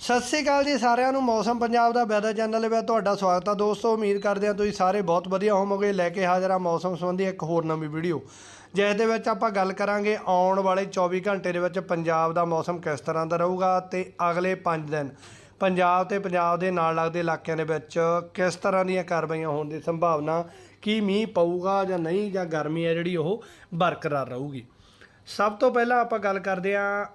ਸਤਿ ਸ੍ਰੀ ਅਕਾਲ ਜੀ ਸਾਰਿਆਂ ਨੂੰ, ਮੌਸਮ ਪੰਜਾਬ ਦਾ ਵੈਦਰ ਚੈਨਲ ਵਿੱਚ ਤੁਹਾਡਾ ਸਵਾਗਤ ਆ। ਦੋਸਤੋ, ਉਮੀਦ ਕਰਦੇ ਹਾਂ ਤੁਸੀਂ ਸਾਰੇ ਬਹੁਤ ਵਧੀਆ ਹੋਵੋਗੇ। ਲੈ ਕੇ ਹਾਜ਼ਰ ਆ ਮੌਸਮ ਸੰਬੰਧੀ ਇੱਕ ਹੋਰ ਨਵੀਂ ਵੀਡੀਓ। ਜਿਸ ਦੇ ਵਿੱਚ ਆਪਾਂ ਗੱਲ ਕਰਾਂਗੇ ਆਉਣ ਵਾਲੇ 24 ਘੰਟੇ ਦੇ ਵਿੱਚ ਪੰਜਾਬ ਦਾ ਮੌਸਮ ਕਿਸ ਤਰ੍ਹਾਂ ਦਾ ਰਹੂਗਾ ਤੇ ਅਗਲੇ 5 ਦਿਨ ਪੰਜਾਬ ਤੇ ਪੰਜਾਬ ਦੇ ਨਾਲ ਲੱਗਦੇ ਇਲਾਕਿਆਂ ਦੇ ਵਿੱਚ ਕਿਸ ਤਰ੍ਹਾਂ ਦੀਆਂ ਕਾਰਵਾਈਆਂ ਹੋਣ ਦੀ ਸੰਭਾਵਨਾ, ਕੀ ਮੀਂਹ ਪਊਗਾ ਜਾਂ ਨਹੀਂ ਜਾਂ ਗਰਮੀ ਹੈ ਜਿਹੜੀ ਉਹ ਬਰਕਰਾਰ ਰਹੂਗੀ। ਸਭ ਤੋਂ ਪਹਿਲਾਂ ਆਪਾਂ ਗੱਲ ਕਰਦੇ ਹਾਂ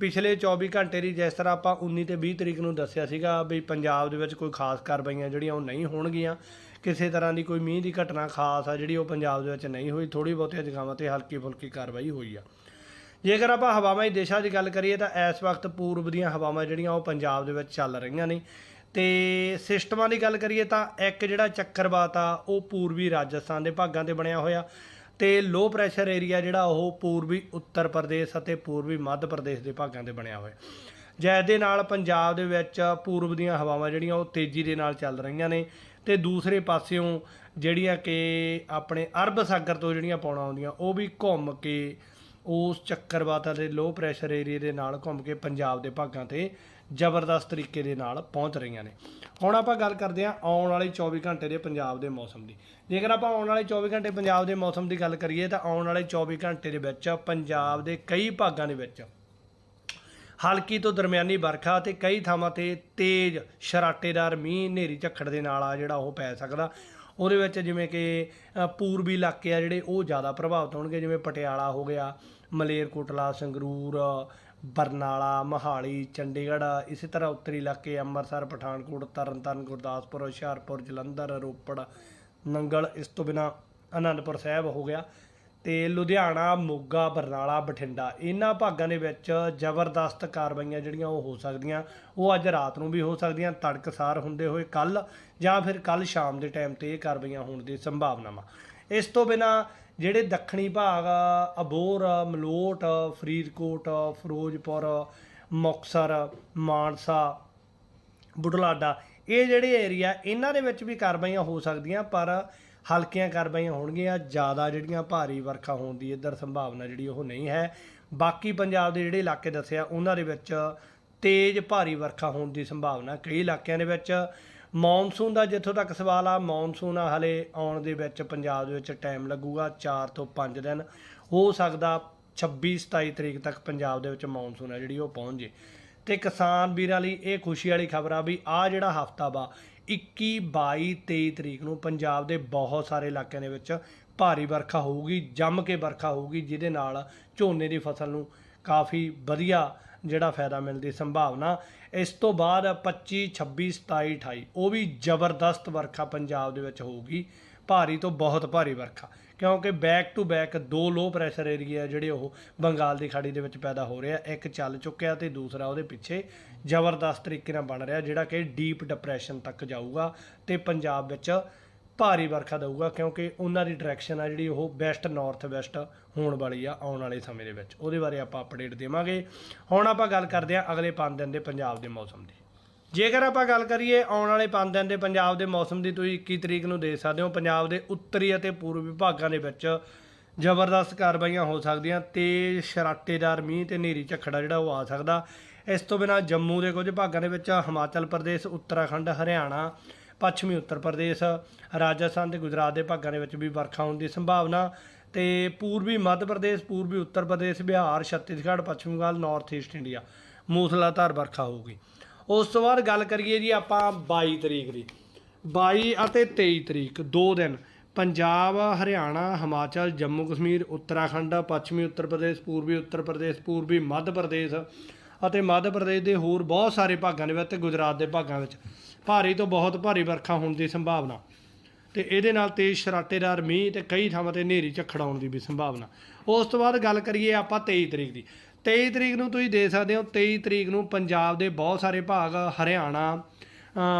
ਪਿਛਲੇ 24 ਘੰਟੇ ਦੀ ਜਿਸ ਤਰ੍ਹਾਂ ਆਪਾਂ 19 ਤੇ 20 ਤਰੀਕ ਨੂੰ ਦੱਸਿਆ ਸੀਗਾ ਵੀ ਪੰਜਾਬ ਦੇ ਵਿੱਚ ਕੋਈ ਖਾਸ ਕਾਰਵਾਈਆਂ ਜਿਹੜੀਆਂ ਉਹ ਨਹੀਂ ਹੋਣਗੀਆਂ। ਕਿਸੇ ਤਰ੍ਹਾਂ ਦੀ ਕੋਈ ਮੀਂਹ ਦੀ ਘਟਨਾ ਖਾਸ ਆ ਜਿਹੜੀ ਉਹ ਪੰਜਾਬ ਦੇ ਵਿੱਚ ਨਹੀਂ ਹੋਈ। ਥੋੜੀ ਬਹੁਤੀ ਜਗ੍ਹਾਵਾਂ ਤੇ ਹਲਕੀ ਫੁਲਕੀ ਕਾਰਵਾਈ ਹੋਈ ਆ। ਜੇਕਰ ਆਪਾਂ ਹਵਾਵਾਈ ਦਿਸ਼ਾ ਦੀ ਗੱਲ ਕਰੀਏ ਤਾਂ ਇਸ ਵਕਤ ਪੂਰਬ ਦੀਆਂ ਹਵਾਵਾਂ ਜਿਹੜੀਆਂ ਉਹ ਪੰਜਾਬ ਦੇ ਵਿੱਚ ਚੱਲ ਰਹੀਆਂ ਨੇ। ਤੇ ਸਿਸਟਮਾਂ ਦੀ ਗੱਲ ਕਰੀਏ ਤਾਂ ਇੱਕ ਜਿਹੜਾ ਚੱਕਰਵਾਤ ਆ, ਉਹ ਪੂਰਬੀ ਰਾਜਸਥਾਨ ਦੇ ਭਾਗਾਂ ਤੇ ਬਣਿਆ ਹੋਇਆ। ਤੇ ਲੋ ਪ੍ਰੈਸ਼ਰ ਏਰੀਆ ਜਿਹੜਾ ਉਹ ਪੂਰਬੀ ਉੱਤਰ ਪ੍ਰਦੇਸ਼ ਅਤੇ ਪੂਰਬੀ ਮੱਧ ਪ੍ਰਦੇਸ਼ ਦੇ ਭਾਗਾਂ ਤੇ ਬਣਿਆ ਹੋਇਆ ਜਿਸ ਦੇ ਨਾਲ ਪੰਜਾਬ ਦੇ ਵਿੱਚ ਪੂਰਬ ਦੀਆਂ ਹਵਾਵਾਂ ਜਿਹੜੀਆਂ ਉਹ ਤੇਜ਼ੀ ਦੇ ਨਾਲ ਚੱਲ ਰਹੀਆਂ ਨੇ ਤੇ ਦੂਸਰੇ ਪਾਸਿਓਂ ਜਿਹੜੀਆਂ ਕਿ ਆਪਣੇ ਅਰਬ ਸਾਗਰ ਤੋਂ ਜਿਹੜੀਆਂ ਪੌਣਾ ਆਉਂਦੀਆਂ, ਉਹ ਵੀ ਘੁੰਮ ਕੇ ਉਸ ਚੱਕਰਵਾਤ ਅਤੇ ਲੋ ਪ੍ਰੈਸ਼ਰ ਏਰੀਆ ਦੇ ਨਾਲ ਘੁੰਮ ਕੇ ਪੰਜਾਬ ਦੇ ਭਾਗਾਂ ਤੇ ਜ਼ਬਰਦਸਤ ਤਰੀਕੇ ਦੇ ਨਾਲ ਪਹੁੰਚ ਰਹੀਆਂ ਨੇ। ਹੁਣ ਆਪਾਂ ਗੱਲ ਕਰਦੇ ਹਾਂ ਆਉਣ ਵਾਲੇ 24 ਘੰਟੇ ਦੇ ਪੰਜਾਬ ਦੇ ਮੌਸਮ ਦੀ। ਜੇਕਰ ਆਪਾਂ ਆਉਣ ਵਾਲੇ 24 ਘੰਟੇ ਪੰਜਾਬ ਦੇ ਮੌਸਮ ਦੀ ਗੱਲ ਕਰੀਏ ਤਾਂ ਆਉਣ ਵਾਲੇ 24 ਘੰਟੇ ਦੇ ਵਿੱਚ ਪੰਜਾਬ ਦੇ ਕਈ ਭਾਗਾਂ ਦੇ ਵਿੱਚ ਹਲਕੀ ਤੋਂ ਦਰਮਿਆਨੀ ਵਰਖਾ ਤੇ ਕਈ ਥਾਵਾਂ ਤੇ ਤੇਜ਼ ਸ਼ਰਾਟੇਦਾਰ ਮੀਂਹ ਹਨੇਰੀ ਝੱਖੜ ਦੇ ਨਾਲ ਆ ਜਿਹੜਾ ਉਹ ਪੈ ਸਕਦਾ। ਉਹਦੇ ਵਿੱਚ ਜਿਵੇਂ ਕਿ ਪੂਰਬੀ ਇਲਾਕੇ ਆ ਜਿਹੜੇ ਉਹ ਜ਼ਿਆਦਾ ਪ੍ਰਭਾਵਿਤ ਹੋਣਗੇ, ਜਿਵੇਂ ਪਟਿਆਲਾ ਹੋ ਗਿਆ, ਮਲੇਰਕੋਟਲਾ, ਸੰਗਰੂਰ ਬਰਨਾਲਾ, ਮਹਾਲੀ, ਚੰਡੀਗੜ੍ਹ, ਇਸੇ ਤਰ੍ਹਾਂ ਉੱਤਰੀ ਇਲਾਕੇ ਅੰਮ੍ਰਿਤਸਰ, ਪਠਾਨਕੋਟ, ਤਰਨਤਾਰਨ, ਗੁਰਦਾਸਪੁਰ, ਹੁਸ਼ਿਆਰਪੁਰ, ਜਲੰਧਰ, ਰੋਪੜ, ਨੰਗਲ, ਇਸ ਤੋਂ ਬਿਨਾ ਅਨੰਦਪੁਰ ਸਾਹਿਬ ਹੋ ਗਿਆ ਤੇ ਲੁਧਿਆਣਾ, ਮੋਗਾ, ਬਰਨਾਲਾ, ਬਠਿੰਡਾ। ਇਹਨਾਂ ਭਾਗਾਂ ਦੇ ਵਿੱਚ ਜ਼ਬਰਦਸਤ ਕਾਰਵਾਈਆਂ ਜਿਹੜੀਆਂ ਉਹ ਹੋ ਸਕਦੀਆਂ, ਉਹ ਅੱਜ ਰਾਤ ਨੂੰ ਵੀ ਹੋ ਸਕਦੀਆਂ ਤੜਕਸਾਰ ਹੁੰਦੇ ਹੋਏ ਕੱਲ ਜਾਂ ਫਿਰ ਕੱਲ ਸ਼ਾਮ ਦੇ ਟਾਈਮ ਤੇ ਇਹ ਕਾਰਵਾਈਆਂ ਹੋਣ ਦੀ ਸੰਭਾਵਨਾਵਾਂ। ਇਸ ਤੋਂ ਬਿਨਾ ਜਿਹੜੇ ਦੱਖਣੀ ਭਾਗ ਆ, ਅਬੋਹਰ ਮਲੋਟ ਫਰੀਦਕੋਟ ਫਿਰੋਜ਼ਪੁਰ ਮੁਕਤਸਰ ਮਾਨਸਾ ਬੁਢਲਾਡਾ ਇਹ ਜਿਹੜੇ ਏਰੀਆ ਇਹਨਾਂ ਦੇ ਵਿੱਚ ਵੀ ਕਾਰਵਾਈਆਂ ਹੋ ਸਕਦੀਆਂ ਪਰ ਹਲਕੀਆਂ ਕਾਰਵਾਈਆਂ ਹੋਣਗੀਆਂ ਜ਼ਿਆਦਾ ਜਿਹੜੀਆਂ ਭਾਰੀ ਵਰਖਾ ਹੋਣ ਦੀ ਇੱਧਰ ਸੰਭਾਵਨਾ ਜਿਹੜੀ ਉਹ ਨਹੀਂ ਹੈ। ਬਾਕੀ ਪੰਜਾਬ ਦੇ ਜਿਹੜੇ ਇਲਾਕੇ ਦੱਸਿਆ ਉਹਨਾਂ ਦੇ ਵਿੱਚ ਤੇਜ਼ ਭਾਰੀ ਵਰਖਾ ਹੋਣ ਦੀ ਸੰਭਾਵਨਾ ਕਈ ਇਲਾਕਿਆਂ ਦੇ ਵਿੱਚ। ਮੌਨਸੂਨ ਦਾ ਜਿੱਥੋਂ ਤੱਕ ਸਵਾਲ ਆ, ਮੌਨਸੂਨ ਆ ਹਲੇ ਆਉਣ ਦੇ ਵਿੱਚ ਪੰਜਾਬ ਦੇ ਵਿੱਚ ਟਾਈਮ ਲੱਗੂਗਾ 4 ਤੋਂ 5 ਦਿਨ। ਹੋ ਸਕਦਾ 26 27 ਤਰੀਕ ਤੱਕ ਪੰਜਾਬ ਦੇ ਵਿੱਚ ਮੌਨਸੂਨ ਆ ਜਿਹੜੀ ਉਹ ਪਹੁੰਚ ਜੇ। ਤੇ ਕਿਸਾਨ ਵੀਰਾਂ ਲਈ ਇਹ ਖੁਸ਼ੀ ਵਾਲੀ ਖਬਰ ਆ ਵੀ ਆ ਜਿਹੜਾ ਹਫਤਾ ਵਾ 21 22 23 ਤਰੀਕ ਨੂੰ ਪੰਜਾਬ ਦੇ ਬਹੁਤ ਸਾਰੇ ਇਲਾਕਿਆਂ ਦੇ ਵਿੱਚ ਭਾਰੀ ਵਰਖਾ ਹੋਊਗੀ, ਜੰਮ ਕੇ ਵਰਖਾ ਹੋਊਗੀ, ਜਿਹਦੇ ਨਾਲ ਝੋਨੇ ਦੀ ਫਸਲ ਨੂੰ ਕਾਫੀ ਵਧੀਆ ਜਿਹੜਾ ਫਾਇਦਾ ਮਿਲਣ ਦੀ ਸੰਭਾਵਨਾ। ਇਸ ਤੋਂ ਬਾਅਦ 25 26 27 28 ਉਹ ਵੀ ਜ਼ਬਰਦਸਤ ਵਰਖਾ ਪੰਜਾਬ ਦੇ ਵਿੱਚ ਹੋਊਗੀ। ਭਾਰੀ ਤੋਂ ਬਹੁਤ ਭਾਰੀ ਵਰਖਾ, ਕਿਉਂਕਿ ਬੈਕ ਟੂ ਬੈਕ ਦੋ ਲੋ ਪ੍ਰੈਸ਼ਰ ਏਰੀਆ ਜਿਹੜੇ ਉਹ ਬੰਗਾਲ ਦੀ ਖਾੜੀ ਦੇ ਵਿੱਚ ਪੈਦਾ ਹੋ ਰਿਹਾ। ਇੱਕ ਚੱਲ ਚੁੱਕਿਆ ਤੇ ਦੂਸਰਾ ਉਹਦੇ ਪਿੱਛੇ ਜ਼ਬਰਦਸਤ ਤਰੀਕੇ ਨਾਲ ਬਣ ਰਿਹਾ, ਜਿਹੜਾ ਕਿ ਡੀਪ ਡਿਪਰੈਸ਼ਨ ਤੱਕ ਜਾਊਗਾ ਤੇ ਪੰਜਾਬ ਵਿੱਚ ਭਾਰੀ ਵਰਖਾ ਦਊਗਾ ਕਿਉਂਕਿ ਉਹਨਾਂ ਦੀ ਡਾਇਰੈਕਸ਼ਨ ਆ ਜਿਹੜੀ ਉਹ ਵੈਸਟ ਨਾਰਥ ਵੈਸਟ ਹੋਣ ਵਾਲੀ ਆ ਆਉਣ ਵਾਲੇ ਸਮੇਂ ਦੇ ਵਿੱਚ। ਉਹਦੇ ਬਾਰੇ ਆਪਾਂ ਅਪਡੇਟ ਦੇਵਾਂਗੇ। ਹੁਣ ਆਪਾਂ ਗੱਲ ਕਰਦੇ ਹਾਂ ਅਗਲੇ 5 ਦਿਨ ਦੇ ਪੰਜਾਬ ਦੇ ਮੌਸਮ ਦੀ। ਜੇਕਰ ਆਪਾਂ ਗੱਲ ਕਰੀਏ ਆਉਣ ਵਾਲੇ 5 ਦਿਨ ਦੇ ਪੰਜਾਬ ਦੇ ਮੌਸਮ ਦੀ, ਤੁਸੀਂ 21 ਤਰੀਕ ਨੂੰ ਦੇਖ ਸਕਦੇ ਹੋ, ਪੰਜਾਬ ਦੇ ਉੱਤਰੀ ਅਤੇ ਪੂਰਬੀ ਭਾਗਾਂ ਦੇ ਵਿੱਚ ਜ਼ਬਰਦਸਤ ਕਾਰਵਾਈਆਂ ਹੋ ਸਕਦੀਆਂ। ਤੇਜ਼ ਸ਼ਰਾਟੇਦਾਰ ਮੀਂਹ ਤੇ ਹਨੇਰੀ ਝੱਖੜਾ ਜਿਹੜਾ ਉਹ ਆ ਸਕਦਾ। ਇਸ ਤੋਂ ਬਿਨਾ ਜੰਮੂ ਦੇ ਕੁਝ ਭਾਗਾਂ ਦੇ ਵਿੱਚ ਹਿਮਾਚਲ ਪ੍ਰਦੇਸ਼, ਉੱਤਰਾਖੰਡ, ਹਰਿਆਣਾ ਪੱਛਮੀ ਉੱਤਰ ਪ੍ਰਦੇਸ਼, ਰਾਜਸਥਾਨ ਤੇ ਗੁਜਰਾਤ ਦੇ ਭਾਗਾਂ ਦੇ ਵਿੱਚ ਵੀ ਵਰਖਾ ਹੋਣ ਦੀ ਸੰਭਾਵਨਾ ਤੇ ਪੂਰਬੀ ਮੱਧ ਪ੍ਰਦੇਸ਼, ਪੂਰਬੀ ਉੱਤਰ ਪ੍ਰਦੇਸ਼, ਬਿਹਾਰ, ਛੱਤੀਸਗੜ੍ਹ, ਪੱਛਮੀ ਬੰਗਾਲ ਨਾਰਥ ਈਸਟ ਇੰਡੀਆ ਮੂਸਲਾਧਾਰ ਵਰਖਾ ਹੋਊਗੀ। ਉਸ ਤੋਂ ਬਾਅਦ ਗੱਲ ਕਰੀਏ ਜੀ ਆਪਾਂ 22 ਤਰੀਕ ਦੀ। 22 ਅਤੇ 23 ਤਰੀਕ, ਦੋ ਦਿਨ। ਪੰਜਾਬ, ਹਰਿਆਣਾ, ਹਿਮਾਚਲ, ਜੰਮੂ ਕਸ਼ਮੀਰ, ਉੱਤਰਾਖੰਡ, ਪੱਛਮੀ ਉੱਤਰ ਪ੍ਰਦੇਸ਼, ਪੂਰਬੀ ਉੱਤਰ ਪ੍ਰਦੇਸ਼, ਪੂਰਬੀ ਮੱਧ ਪ੍ਰਦੇਸ਼ ਅਤੇ ਮੱਧ ਪ੍ਰਦੇਸ਼ ਦੇ ਹੋਰ ਬਹੁਤ ਸਾਰੇ ਭਾਗਾਂ ਦੇ ਵਿੱਚ ਤੇ ਗੁਜਰਾਤ ਦੇ ਭਾਗਾਂ ਵਿੱਚ ਭਾਰੀ ਤੋਂ ਬਹੁਤ ਭਾਰੀ ਵਰਖਾ ਹੋਣ ਦੀ ਸੰਭਾਵਨਾ ਤੇ ਇਹਦੇ ਨਾਲ ਤੇਜ਼ ਸ਼ਰਾਟੇਦਾਰ ਮੀਂਹ ਤੇ ਕਈ ਥਾਵਾਂ ਤੇ ਹਨੇਰੀ ਝੱਖੜ ਆਉਣ ਦੀ ਵੀ ਸੰਭਾਵਨਾ। ਉਸ ਤੋਂ ਬਾਅਦ ਗੱਲ ਕਰੀਏ ਆਪਾਂ 23 ਤਰੀਕ ਦੀ। 23 ਤਰੀਕ ਨੂੰ ਤੁਸੀਂ ਦੇਖ ਸਕਦੇ ਹੋ 23 ਤਰੀਕ ਨੂੰ ਪੰਜਾਬ ਦੇ ਬਹੁਤ ਸਾਰੇ ਭਾਗ, ਹਰਿਆਣਾ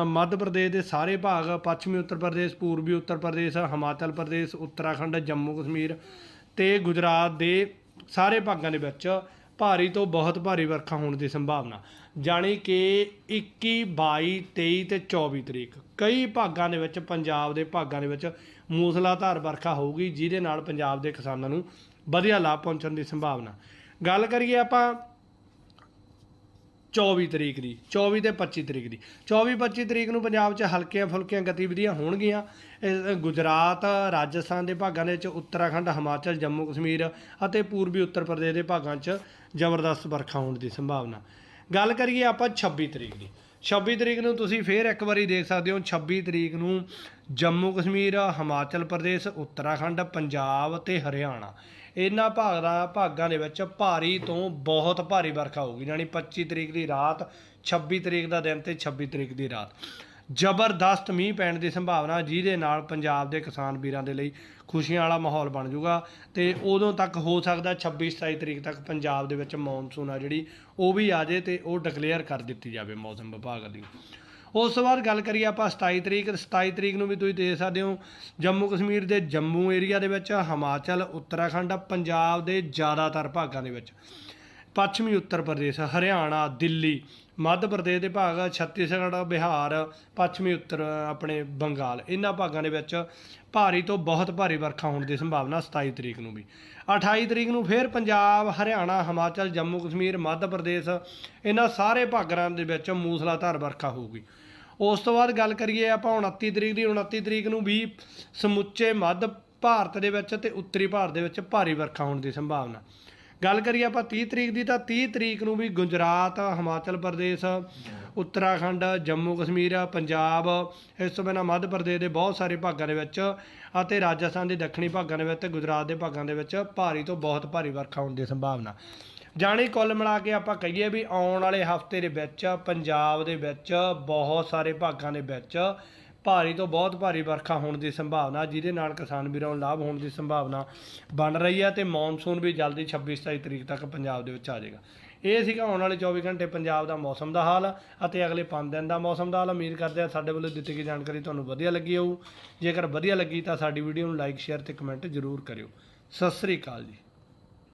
ਮੱਧ ਪ੍ਰਦੇਸ਼ ਦੇ ਸਾਰੇ ਭਾਗ, ਪੱਛਮੀ ਉੱਤਰ ਪ੍ਰਦੇਸ਼, ਪੂਰਬੀ ਉੱਤਰ ਪ੍ਰਦੇਸ਼, ਹਿਮਾਚਲ ਪ੍ਰਦੇਸ਼, ਉੱਤਰਾਖੰਡ, ਜੰਮੂ ਕਸ਼ਮੀਰ ਤੇ ਗੁਜਰਾਤ ਦੇ ਸਾਰੇ ਭਾਗਾਂ ਦੇ ਵਿੱਚ ਭਾਰੀ ਤੋਂ ਬਹੁਤ ਭਾਰੀ ਵਰਖਾ ਹੋਣ ਦੀ ਸੰਭਾਵਨਾ। ਜਾਣੀ ਕਿ 21 22 23 ਤੇ 24 ਤਰੀਕ। ਕਈ ਭਾਗਾਂ ਦੇ ਵਿੱਚ, ਪੰਜਾਬ ਦੇ ਭਾਗਾਂ ਦੇ ਵਿੱਚ ਮੂਸਲਾਧਾਰ ਵਰਖਾ ਹੋਊਗੀ, ਜਿਹਦੇ ਨਾਲ ਪੰਜਾਬ ਦੇ ਕਿਸਾਨਾਂ ਨੂੰ ਵਧੀਆ ਲਾਭ ਪਹੁੰਚਣ ਦੀ ਸੰਭਾਵਨਾ। ਗੱਲ ਕਰੀਏ ਆਪਾਂ 24 ਤਰੀਕ ਦੀ 24 ਤੇ 25 ਤਰੀਕ ਦੀ। 24 25 ਤਰੀਕ ਨੂੰ ਪੰਜਾਬ 'ਚ ਹਲਕੀਆਂ ਫੁਲਕੀਆਂ ਗਤੀਵਿਧੀਆਂ ਹੋਣਗੀਆਂ। ਇਹ ਗੁਜਰਾਤ, ਰਾਜਸਥਾਨ ਦੇ ਭਾਗਾਂ ਦੇ ਵਿੱਚ ਉੱਤਰਾਖੰਡ, ਹਿਮਾਚਲ, ਜੰਮੂ, ਕਸ਼ਮੀਰ ਅਤੇ ਪੂਰਬੀ ਉੱਤਰ ਪ੍ਰਦੇਸ਼ ਦੇ ਭਾਗਾਂ 'ਚ ਜ਼ਬਰਦਸਤ ਵਰਖਾ ਹੋਣ ਦੀ ਸੰਭਾਵਨਾ। ਗੱਲ ਕਰੀਏ ਆਪਾਂ 26 ਤਰੀਕ ਦੀ। 26 ਤਰੀਕ ਨੂੰ ਤੁਸੀਂ ਫੇਰ ਇੱਕ ਵਾਰੀ ਦੇਖ ਸਕਦੇ ਹੋ 26 ਤਰੀਕ ਨੂੰ ਜੰਮੂ ਕਸ਼ਮੀਰ, ਹਿਮਾਚਲ ਪ੍ਰਦੇਸ਼, ਉੱਤਰਾਖੰਡ, ਪੰਜਾਬ ਤੇ ਹਰਿਆਣਾ। ਇਹਨਾਂ ਭਾਗ ਦਾ ਭਾਗਾਂ ਦੇ ਵਿੱਚ ਭਾਰੀ ਤੋਂ ਬਹੁਤ ਭਾਰੀ ਵਰਖਾ ਹੋਊਗੀ, ਯਾਨੀ 25 ਤਰੀਕ ਦੀ ਰਾਤ 26 ਤਰੀਕ ਦਾ ਦਿਨ ਤੇ 26 ਤਰੀਕ ਦੀ ਰਾਤ। ਜ਼ਬਰਦਸਤ ਮੀਂਹ ਪੈਣ ਦੀ ਸੰਭਾਵਨਾ, ਜਿਹਦੇ ਨਾਲ ਪੰਜਾਬ ਦੇ ਕਿਸਾਨ ਵੀਰਾਂ ਦੇ ਲਈ ਖੁਸ਼ੀਆਂ ਵਾਲਾ ਮਾਹੌਲ ਬਣ ਜਾਊਗਾ। ਤੇ ਉਦੋਂ ਤੱਕ ਹੋ ਸਕਦਾ 26 27 ਤਰੀਕ ਤੱਕ ਪੰਜਾਬ ਦੇ ਵਿੱਚ ਮੌਨਸੂਨ ਆ ਜਿਹੜੀ, ਉਹ ਵੀ ਆ ਜੇ ਤੇ ਉਹ ਡਿਕਲੇਅਰ ਕਰ ਦਿੱਤੀ ਜਾਵੇ ਮੌਸਮ ਵਿਭਾਗ ਦੀ। ਉਸ ਤੋਂ ਬਾਅਦ ਗੱਲ ਕਰੀਏ ਆਪਾਂ 27 ਤਰੀਕ 27 ਤਰੀਕ ਨੂੰ ਵੀ ਤੁਸੀਂ ਦੇਖ ਸਕਦੇ ਹੋ, ਜੰਮੂ ਕਸ਼ਮੀਰ ਦੇ ਜੰਮੂ ਏਰੀਆ ਦੇ ਵਿੱਚ, ਹਿਮਾਚਲ, ਉੱਤਰਾਖੰਡ, ਪੰਜਾਬ ਦੇ ਜ਼ਿਆਦਾਤਰ ਭਾਗਾਂ ਦੇ ਵਿੱਚ, ਪੱਛਮੀ ਉੱਤਰ ਪ੍ਰਦੇਸ਼, ਹਰਿਆਣਾ, ਦਿੱਲੀ ਮੱਧ ਪ੍ਰਦੇਸ਼ ਦੇ ਭਾਗ ਛੱਤੀਸਗੜ੍ਹ, ਬਿਹਾਰ, ਪੱਛਮੀ ਉੱਤਰ, ਆਪਣੇ ਬੰਗਾਲ। ਇਹਨਾਂ ਭਾਗਾਂ ਦੇ ਵਿੱਚ ਭਾਰੀ ਤੋਂ ਬਹੁਤ ਭਾਰੀ ਵਰਖਾ ਹੋਣ ਦੀ ਸੰਭਾਵਨਾ 27 ਤਰੀਕ ਨੂੰ ਵੀ। 28 ਤਰੀਕ ਨੂੰ ਫਿਰ ਪੰਜਾਬ, ਹਰਿਆਣਾ, ਹਿਮਾਚਲ, ਜੰਮੂ, ਕਸ਼ਮੀਰ, ਮੱਧ ਪ੍ਰਦੇਸ਼ ਇਹਨਾਂ ਸਾਰੇ ਭਾਗਾਂ ਦੇ ਵਿੱਚ ਮੂਸਲਾਧਾਰ ਵਰਖਾ ਹੋਊਗੀ। ਉਸ ਤੋਂ ਬਾਅਦ ਗੱਲ ਕਰੀਏ ਆਪਾਂ 29 ਤਰੀਕ ਦੀ। 29 ਤਰੀਕ ਨੂੰ ਵੀ ਸਮੁੱਚੇ ਮੱਧ ਭਾਰਤ ਦੇ ਵਿੱਚ ਤੇ ਉੱਤਰੀ ਭਾਰਤ ਦੇ ਵਿੱਚ ਭਾਰੀ ਵਰਖਾ ਹੋਣ ਦੀ ਸੰਭਾਵਨਾ। ਗੱਲ ਕਰੀਏ ਆਪਾਂ 30 ਤਰੀਕ ਦੀ ਤਾਂ 30 ਤਰੀਕ ਨੂੰ ਵੀ ਗੁਜਰਾਤ, ਹਿਮਾਚਲ ਪ੍ਰਦੇਸ਼, ਉੱਤਰਾਖੰਡ, ਜੰਮੂ ਕਸ਼ਮੀਰ, ਪੰਜਾਬ, ਇਸ ਤੋਂ ਬਿਨਾਂ ਮੱਧ ਪ੍ਰਦੇਸ਼ ਦੇ ਬਹੁਤ ਸਾਰੇ ਭਾਗਾਂ ਦੇ ਵਿੱਚ ਅਤੇ ਰਾਜਸਥਾਨ ਦੇ ਦੱਖਣੀ ਭਾਗਾਂ ਦੇ ਵਿੱਚ, ਗੁਜਰਾਤ ਦੇ ਭਾਗਾਂ ਦੇ ਵਿੱਚ ਭਾਰੀ ਤੋਂ ਬਹੁਤ ਭਾਰੀ ਵਰਖਾ ਹੋਣ ਦੀ ਸੰਭਾਵਨਾ। ਜਾਣੀ ਕੁੱਲ ਮਿਲਾ ਕੇ ਆਪਾਂ ਕਹੀਏ ਵੀ ਆਉਣ ਵਾਲੇ ਹਫ਼ਤੇ ਦੇ ਵਿੱਚ, ਪੰਜਾਬ ਦੇ ਵਿੱਚ, ਬਹੁਤ ਸਾਰੇ ਭਾਗਾਂ ਦੇ ਵਿੱਚ ਭਾਰੀ ਤੋਂ ਬਹੁਤ ਭਾਰੀ ਵਰਖਾ ਹੋਣ ਦੀ ਸੰਭਾਵਨਾ, ਜਿਹਦੇ ਨਾਲ ਕਿਸਾਨ ਵੀਰਾਂ ਨੂੰ ਲਾਭ ਹੋਣ ਦੀ ਸੰਭਾਵਨਾ ਬਣ ਰਹੀ ਹੈ ਤੇ ਮੌਨਸੂਨ ਵੀ ਜਲਦੀ 26 27 ਤਰੀਕ ਤੱਕ ਪੰਜਾਬ ਦੇ ਵਿੱਚ ਆ ਜਾਏਗਾ। ਇਹ ਸੀਗਾ ਆਉਣ ਵਾਲੇ 24 ਘੰਟੇ ਪੰਜਾਬ ਦਾ ਮੌਸਮ ਦਾ ਹਾਲ ਅਤੇ ਅਗਲੇ 5 ਦਿਨ ਦਾ ਮੌਸਮ ਦਾ ਹਾਲ। ਉਮੀਦ ਕਰਦੇ ਹਾਂ ਸਾਡੇ ਵੱਲੋਂ ਦਿੱਤੀ ਗਈ ਜਾਣਕਾਰੀ ਤੁਹਾਨੂੰ ਵਧੀਆ ਲੱਗੀ ਹੋਊ। ਜੇਕਰ ਵਧੀਆ ਲੱਗੀ ਤਾਂ ਸਾਡੀ ਵੀਡੀਓ ਨੂੰ ਲਾਈਕ, ਸ਼ੇਅਰ ਤੇ ਕਮੈਂਟ ਜ਼ਰੂਰ ਕਰਿਓ। ਸਤਿ ਸ੍ਰੀ ਅਕਾਲ ਜੀ।